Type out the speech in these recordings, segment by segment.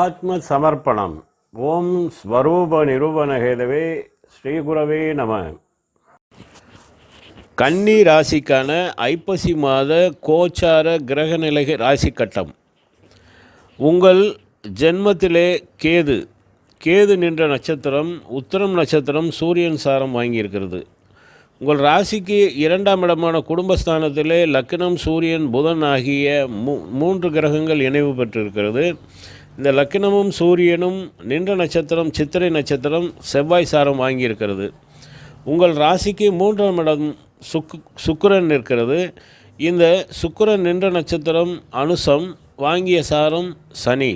ஆத்ம சமர்ப்பணம் ஓம் ஸ்வரூப நிரூபணகேதவே ஸ்ரீகுரவே நம. கன்னி ராசிக்கான ஐப்பசி மாத கோச்சார கிரகநிலை ராசி கட்டம் உங்கள் ஜென்மத்திலே கேது. கேது நின்ற நட்சத்திரம் உத்தரம் நட்சத்திரம் சூரியன் சாரம் வாங்கியிருக்கிறது. உங்கள் ராசிக்கு இரண்டாம் இடமான குடும்பஸ்தானத்திலே லக்னம் சூரியன் புதன் ஆகிய மூ மூன்று கிரகங்கள் இணைவு பெற்றிருக்கிறது. இந்த லக்னமும் சூரியனும் நின்ற நட்சத்திரம் சித்திரை நட்சத்திரம் செவ்வாய் சாரம் வாங்கியிருக்கிறது. உங்கள் ராசிக்கு மூன்றாம் இடம் சுக்கு சுக்கரன் இருக்கிறது இந்த சுக்கரன் நின்ற நட்சத்திரம் அனுசம் வாங்கிய சாரம் சனி.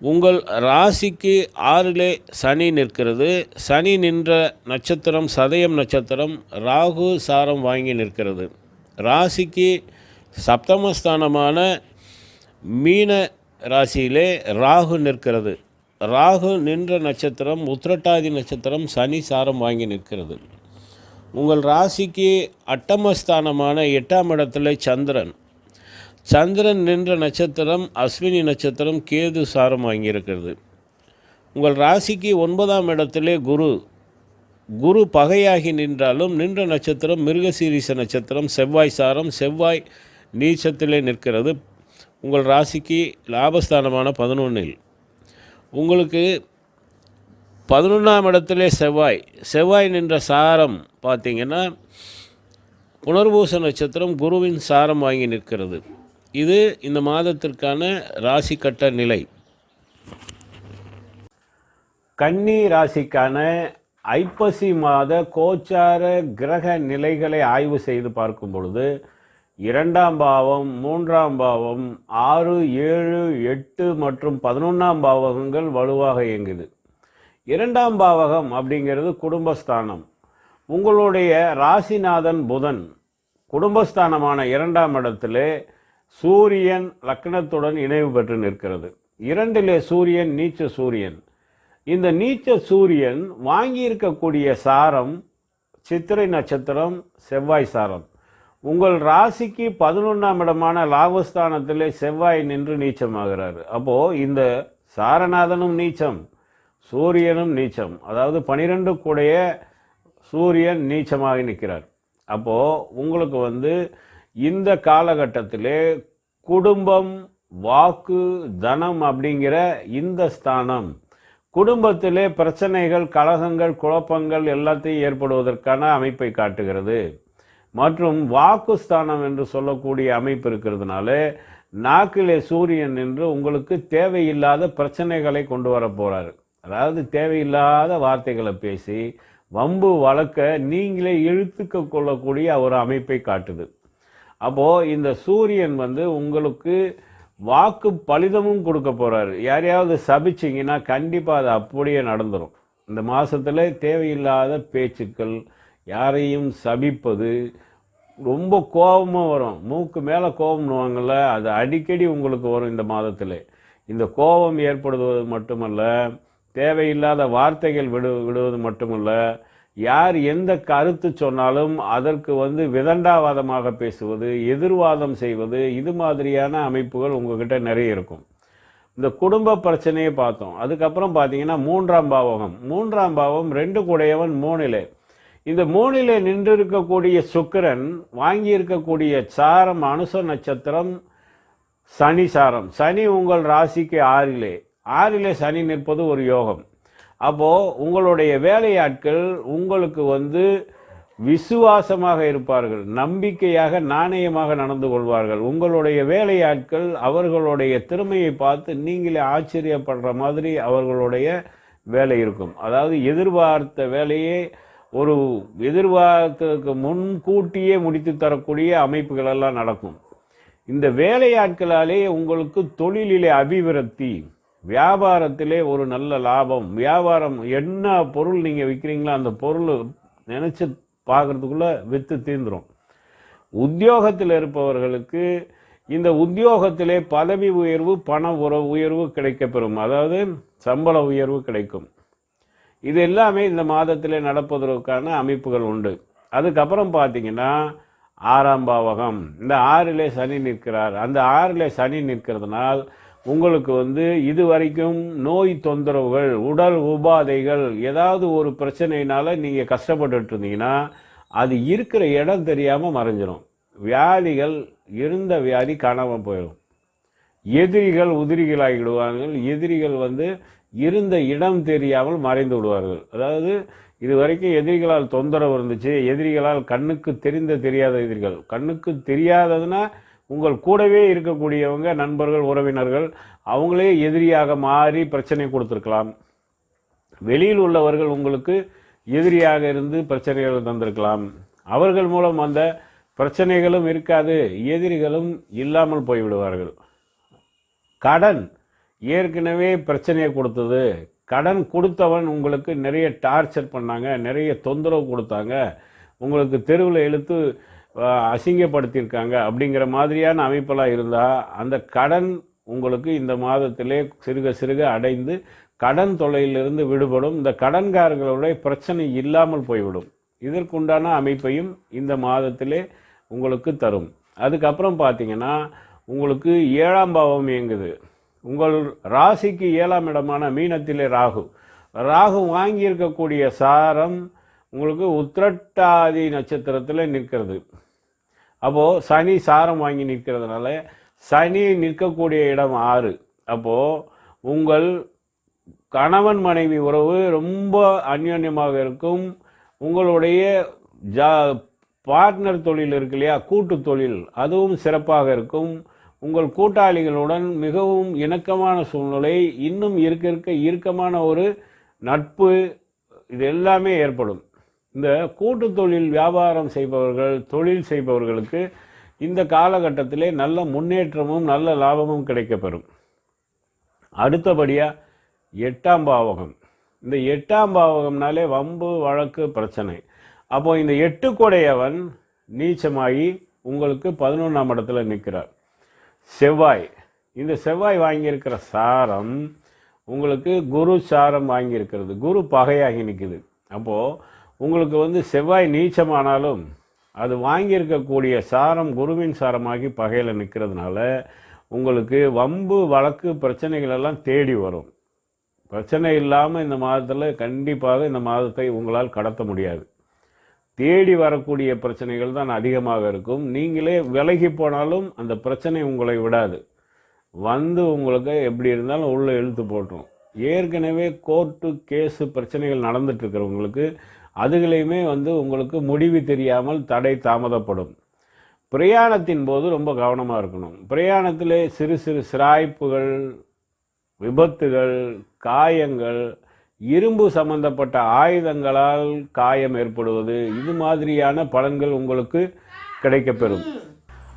உங்கள் ராசிக்கு ஆறிலே சனி நிற்கிறது. சனி நின்ற நட்சத்திரம் சதயம் நட்சத்திரம் ராகு சாரம் வாங்கி நிற்கிறது. ராசிக்கு சப்தமஸ்தானமான மீன ராசியிலே ராகு நிற்கிறது. ராகு நின்ற நட்சத்திரம் உத்திரட்டாதி நட்சத்திரம் சனி சாரம் வாங்கி நிற்கிறது. உங்கள் ராசிக்கு அட்டமஸ்தானமான எட்டாம் இடத்துல சந்திரன். சந்திரன் நின்ற நட்சத்திரம் அஸ்வினி நட்சத்திரம் கேது சாரம் வாங்கியிருக்கிறது. உங்கள் ராசிக்கு ஒன்பதாம் இடத்திலே குரு. குரு பகையாகி நின்றாலும் நின்ற நட்சத்திரம் மிருகசீரிச நட்சத்திரம் செவ்வாய் சாரம் செவ்வாய் நீச்சத்திலே நிற்கிறது. உங்கள் ராசிக்கு லாபஸ்தானமான பதினொன்றில் உங்களுக்கு பதினொன்றாம் இடத்திலே செவ்வாய். செவ்வாய் நின்ற சாரம் பார்த்திங்கன்னா புனர்பூச நட்சத்திரம் குருவின் சாரம் வாங்கி நிற்கிறது. இது இந்த மாதத்திற்கான ராசி கட்ட நிலை. கன்னி ராசிக்கான ஐப்பசி மாத கோச்சார கிரக நிலைகளை ஆய்வு செய்து பார்க்கும் பொழுது இரண்டாம் பாவம் மூன்றாம் பாவம் ஆறு ஏழு எட்டு மற்றும் பதினொன்றாம் பாவகங்கள் வலுவாக இயங்குது. இரண்டாம் பாவகம் அப்படிங்கிறது குடும்பஸ்தானம். உங்களுடைய ராசிநாதன் புதன் குடும்பஸ்தானமான இரண்டாம் இடத்திலே சூரியன் லக்னத்துடன் இணைவு பெற்று நிற்கிறது. இரண்டிலே சூரியன் நீச்ச சூரியன். இந்த நீச்ச சூரியன் வாங்கியிருக்கக்கூடிய சாரம் சித்திரை நட்சத்திரம் செவ்வாய் சாரம். உங்கள் ராசிக்கு பதினொன்றாம் இடமான லாபஸ்தானத்திலே செவ்வாய் நின்று நீச்சமாகிறார். அப்போது இந்த சாரநாதனும் நீச்சம் சூரியனும் நீச்சம் அதாவது பனிரெண்டு கூடைய சூரியன் நீச்சமாக நிற்கிறார். அப்போது உங்களுக்கு வந்து இந்த காலகட்டத்திலே குடும்பம் வாக்கு தனம் அப்படிங்கிற இந்த ஸ்தானம் குடும்பத்திலே பிரச்சனைகள் கலகங்கள் குழப்பங்கள் எல்லாத்தையும் ஏற்படுவதற்கான அமைப்பை காட்டுகிறது. மற்றும் வாக்கு ஸ்தானம் என்று சொல்லக்கூடிய அமைப்பு இருக்கிறதுனால நாக்கிலே சூரியன் என்று உங்களுக்கு தேவையில்லாத பிரச்சனைகளை கொண்டு வர போகிறாரு அதாவது தேவையில்லாத வார்த்தைகளை பேசி வம்பு வழக்க நீங்களே இழுத்துக்க கொள்ளக்கூடிய ஒரு அமைப்பை காட்டுது. அப்போது இந்த சூரியன் வந்து உங்களுக்கு வாக்கு பலிதமும் கொடுக்க போகிறாரு யாரையாவது சபிச்சிங்கன்னா கண்டிப்பாக அது அப்படியே நடந்துடும் இந்த மாதத்தில் தேவையில்லாத பேச்சுக்கள் யாரையும் சபிப்பது ரொம்ப கோபமாக வரும். மூக்கு மேலே கோபம்னுவாங்கள்ல அது அடிக்கடி உங்களுக்கு வரும் இந்த மாதத்தில். இந்த கோபம் ஏற்படுவது மட்டுமல்ல தேவையில்லாத வார்த்தைகள் விடு விடுவது மட்டுமல்ல யார் எந்த கருத்து சொன்னாலும் அதற்கு வந்து விதண்டாவாதமாக பேசுவது எதிர்வாதம் செய்வது இது மாதிரியான அமைப்புகள் உங்ககிட்ட நிறைய இருக்கும். இந்த குடும்ப பிரச்சனையை பார்த்தோம். அதுக்கப்புறம் பார்த்தீங்கன்னா மூன்றாம் பாவகம். மூன்றாம் பாவம் ரெண்டு கூடையவன் மூணிலே. இந்த மூணிலே நின்று இருக்கக்கூடிய சுக்கிரன் வாங்கி இருக்கக்கூடிய சாரம் அனுச நட்சத்திரம் சனி சாரம். சனி உங்கள் ராசிக்கு ஆறிலே. ஆறிலே சனி நிற்பது ஒரு யோகம். அப்போது உங்களுடைய வேலையாட்கள் உங்களுக்கு வந்து விசுவாசமாக இருப்பார்கள் நம்பிக்கையாக நாணயமாக நடந்து கொள்வார்கள். உங்களுடைய வேலையாட்கள் அவர்களுடைய திறமையை பார்த்து நீங்களே ஆச்சரியப்படுற மாதிரி அவர்களுடைய வேலை இருக்கும். அதாவது எதிர்பார்த்த வேலையே ஒரு எதிர்பார்த்ததுக்கு முன்கூட்டியே முடித்து தரக்கூடிய அமைப்புகள் எல்லாம் நடக்கும். இந்த வேலையாட்களாலே உங்களுக்கு தொழிலிலே அபிவிருத்தி வியாபாரத்திலே ஒரு நல்ல லாபம் வியாபாரம் என்ன பொருள் நீங்கள் விற்கிறீங்களோ அந்த பொருள் நினச்சி பார்க்குறதுக்குள்ளே விற்று தீர்ந்துடும் உத்தியோகத்தில் இருப்பவர்களுக்கு இந்த உத்தியோகத்திலே பதவி உயர்வு பண உறவு உயர்வு கிடைக்கப்பெறும். அதாவது சம்பள உயர்வு கிடைக்கும். இது எல்லாமே இந்த மாதத்தில் நடப்பதற்கான அமைப்புகள் உண்டு. அதுக்கப்புறம் பார்த்தீங்கன்னா ஆறாம் பாவகம். இந்த ஆறிலே சனி நிற்கிறார். அந்த ஆறிலே சனி நிற்கிறதுனால் உங்களுக்கு வந்து இது வரைக்கும் நோய் தொந்தரவுகள் உடல் உபாதைகள் ஏதாவது ஒரு பிரச்சனையினால் நீங்கள் கஷ்டப்பட்டுட்டு இருந்தீங்கன்னா அது இருக்கிற இடம் தெரியாமல் மறைஞ்சிடும் வியாதிகள் இருந்த வியாதி காணாமல் போயிடும் எதிரிகள் உதிரிகள் எதிரிகள் வந்து இருந்த இடம் தெரியாமல் மறைந்து விடுவார்கள். அதாவது இது வரைக்கும் எதிரிகளால் தொந்தரவு இருந்துச்சு. எதிரிகளால் கண்ணுக்கு தெரிந்த தெரியாத எதிரிகள். கண்ணுக்கு தெரியாததுன்னா உங்கள் கூடவே இருக்கக்கூடியவங்க நண்பர்கள் உறவினர்கள் அவங்களே எதிரியாக மாறி பிரச்சனை கொடுத்துருக்கலாம். வெளியில் உள்ளவர்கள் உங்களுக்கு எதிரியாக இருந்து பிரச்சனைகள் தந்திருக்கலாம். அவர்கள் மூலம் அந்த பிரச்சனைகளும் இருக்காது. எதிரிகளும் இல்லாமல் போய்விடுவார்கள். கடன் ஏற்கனவே பிரச்சனையை கொடுத்தது. கடன் கொடுத்தவன் உங்களுக்கு நிறைய டார்ச்சர் பண்ணாங்க நிறைய தொந்தரவு கொடுத்தாங்க. உங்களுக்கு தெருவில் இழுத்து அசிங்கப்படுத்தியிருக்காங்க அப்படிங்கிற மாதிரியான அமைப்பெல்லாம் இருந்தால் அந்த கடன் உங்களுக்கு இந்த மாதத்திலே சிறுக சிறுக அடைந்து கடன் தொல்லையிலிருந்து விடுபடும். இந்த கடன்காரர்களுடைய பிரச்சனை இல்லாமல் போய்விடும். இதற்குண்டான அமைப்பையும் இந்த மாதத்திலே உங்களுக்கு தரும். அதுக்கப்புறம் பார்த்தீங்கன்னா உங்களுக்கு ஏழாம் பாவம் இயங்குது. உங்கள் ராசிக்கு ஏழாம் இடமான மீனத்திலே ராகு. ராகு வாங்கியிருக்கக்கூடிய சாரம் உங்களுக்கு உத்திரட்டாதி நட்சத்திரத்தில் நிற்கிறது. அப்போது சனி சாரம் வாங்கி நிற்கிறதுனால சனி நிற்கக்கூடிய இடம் ஆறு. அப்போது உங்கள் கணவன் மனைவி உறவு ரொம்ப அந்யோன்யமாக இருக்கும். உங்களுடைய ஜா பார்ட்னர் தொழில் இருக்கு இல்லையா? கூட்டு தொழில் அதுவும் சிறப்பாக இருக்கும். உங்கள் கூட்டாளிகளுடன் மிகவும் இணக்கமான சூழ்நிலை இன்னும் இருக்க இருக்க இறுக்கமான ஒரு நட்பு இது எல்லாமே ஏற்படும். இந்த கூட்டு தொழில் வியாபாரம் செய்பவர்கள் தொழில் செய்பவர்களுக்கு இந்த காலகட்டத்திலே நல்ல முன்னேற்றமும் நல்ல லாபமும் கிடைக்கப்பெறும். அடுத்தபடியாக எட்டாம் பாவகம். இந்த எட்டாம் பாவகம்னாலே வம்பு வழக்கு பிரச்சனை. அப்போ இந்த எட்டு கொடையவன் நீச்சமாகி உங்களுக்கு பதினொன்றாம் இடத்துல நிற்கிறார். செவ்வாய். இந்த செவ்வாய் வாங்கியிருக்கிற சாரம் உங்களுக்கு குரு சாரம் வாங்கியிருக்கிறது. குரு பகையாகி நிற்குது அப்போது உங்களுக்கு வந்து செவ்வாய் நீச்சமானாலும் அது வாங்கியிருக்கக்கூடிய சாரம் குருவின் சாரமாகி பகையில் நிற்கிறதுனால உங்களுக்கு வம்பு வழக்கு பிரச்சனைகள் எல்லாம் தேடி வரும். பிரச்சனை இல்லாமல் இந்த மாதத்தில் கண்டிப்பாக இந்த மாதத்தை உங்களால் கடத்த முடியாது. தேடி வரக்கூடிய பிரச்சனைகள் தான் அதிகமாக இருக்கும். நீங்களே விலகி போனாலும் அந்த பிரச்சனை உங்களை விடாது. வந்து உங்களுக்கு எப்படி இருந்தாலும் உள்ளே இழுத்து போட்டுரும். ஏற்கனவே கோர்ட்டு கேஸு பிரச்சனைகள் நடந்துட்டுருக்கிறவங்களுக்கு அதுகளையுமே வந்து உங்களுக்கு முடிவு தெரியாமல் தடை தாமதப்படும். பிரயாணத்தின் போது ரொம்ப கவனமாக இருக்கணும். பிரயாணத்திலே சிறு சிறு சிராய்ப்புகள் விபத்துகள் காயங்கள் இரும்பு சம்பந்தப்பட்ட ஆயுதங்களால் காயம் ஏற்படுவது இது மாதிரியான பலன்கள் உங்களுக்கு கிடைக்கப்பெறும்.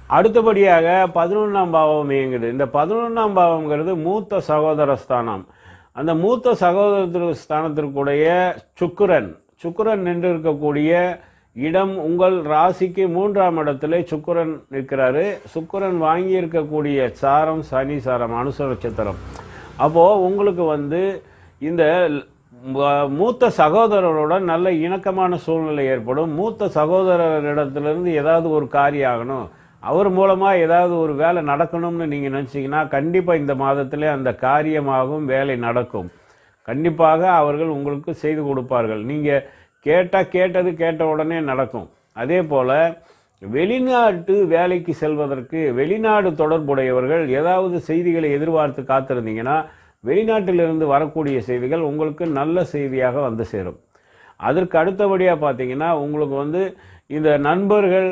அடுத்தபடியாக பதினொன்றாம் பாவம் இயங்குது. இந்த பதினொன்றாம் பாவம்ங்கிறது மூத்த சகோதர ஸ்தானம் அந்த மூத்த சகோதர ஸ்தானத்திற்குடைய சுக்கரன் சுக்கரன் நின்று இருக்கக்கூடிய இடம் உங்கள் ராசிக்கு மூன்றாம் இடத்துல சுக்கரன் நிற்கிறாரு. சுக்கரன் வாங்கி இருக்கக்கூடிய சாரம் சனி சாரம் அனுச நட்சத்திரம். அப்போது உங்களுக்கு வந்து இந்த மூத்த சகோதரருடன் நல்ல இணக்கமான சூழ்நிலை ஏற்படும். மூத்த சகோதரரிடத்திலிருந்து ஏதாவது ஒரு காரியம் ஆகணும் அவர் மூலமாக ஏதாவது ஒரு வேலை நடக்கணும்னு நீங்கள் நினச்சிங்கன்னா கண்டிப்பாக இந்த மாதத்திலே அந்த காரியமாகும் வேலை நடக்கும். கண்டிப்பாக அவர்கள் உங்களுக்கு செய்து கொடுப்பார்கள். நீங்கள் கேட்டால் கேட்டது கேட்ட உடனே நடக்கும். அதே போல் வெளிநாட்டு வேலைக்கு செல்வதற்கு வெளிநாடு தொடர்புடையவர்கள் ஏதாவது செய்திகளை எதிர்பார்த்து காத்திருந்தீங்கன்னா வெளிநாட்டிலிருந்து வரக்கூடிய செய்திகள் உங்களுக்கு நல்ல செய்தியாக வந்து சேரும். அதற்கு அடுத்தபடியாக பார்த்தீங்கன்னா உங்களுக்கு வந்து இந்த நண்பர்கள்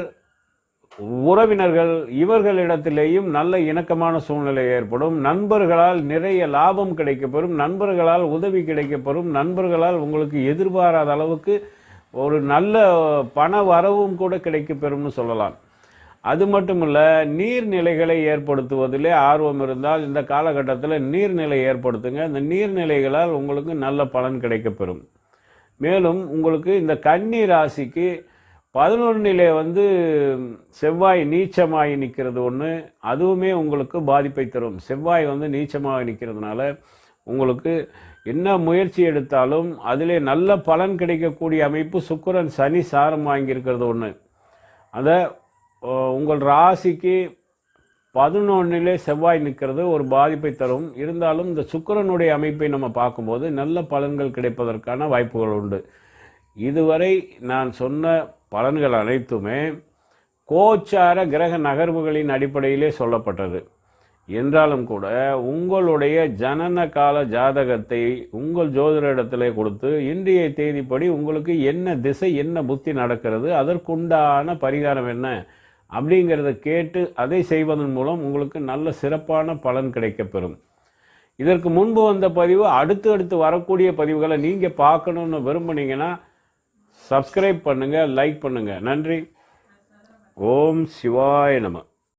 உறவினர்கள் இவர்களிடத்திலேயும் நல்ல இணக்கமான சூழ்நிலை ஏற்படும். நண்பர்களால் நிறைய லாபம் கிடைக்கப்பெறும். நண்பர்களால் உதவி கிடைக்கப்பெறும். நண்பர்களால் உங்களுக்கு எதிர்பாராத அளவுக்கு ஒரு நல்ல பண வரவும் கூட கிடைக்கப்பெறும்னு சொல்லலாம். அது மட்டும் இல்லை நீர்நிலைகளை ஏற்படுத்துவதிலே ஆர்வம் இருந்தால் இந்த காலகட்டத்தில் நீர்நிலை ஏற்படுத்துங்க. இந்த நீர்நிலைகளால் உங்களுக்கு நல்ல பலன் கிடைக்கப்பெறும். மேலும் உங்களுக்கு இந்த கன்னி ராசிக்கு பதினொன்றிலே வந்து செவ்வாய் நீச்சமாகி நிற்கிறது ஒன்று அதுவுமே உங்களுக்கு பாதிப்பை தரும். செவ்வாய் வந்து நீச்சமாக நிற்கிறதுனால உங்களுக்கு என்ன முயற்சி எடுத்தாலும் அதிலே நல்ல பலன் கிடைக்கக்கூடிய அமைப்பு சுக்கிரன் சனி சாரம் வாங்கியிருக்கிறது ஒன்று அதை உங்கள் ராசிக்கு பதினொன்னிலே செவ்வாய் நிற்கிறது ஒரு பாதிப்பை தரும். இருந்தாலும் இந்த சுக்கிரனுடைய அமைப்பை நம்ம பார்க்கும்போது நல்ல பலன்கள் கிடைப்பதற்கான வாய்ப்புகள் உண்டு. இதுவரை நான் சொன்ன பலன்கள் அனைத்துமே கோச்சார கிரக நகர்வுகளின் அடிப்படையிலே சொல்லப்பட்டது. என்றாலும் கூட உங்களுடைய ஜனன கால ஜாதகத்தை உங்கள் ஜோதிடத்திலே கொடுத்து இன்றைய தேதிப்படி உங்களுக்கு என்ன திசை என்ன புத்தி நடக்கிறது அதற்குண்டான பரிகாரம் என்ன? அப்படிங்கிறத கேட்டு அதை செய்வதன் மூலம் உங்களுக்கு நல்ல சிறப்பான பலன் கிடைக்கப்பெறும். இதற்கு முன்பு வந்த பதிவு அடுத்து அடுத்து வரக்கூடிய பதிவுகளை நீங்கள் பார்க்கணுன்னு விரும்புனீங்கன்னா சப்ஸ்கிரைப் பண்ணுங்கள் லைக் பண்ணுங்கள் நன்றி. ஓம் சிவாய நம.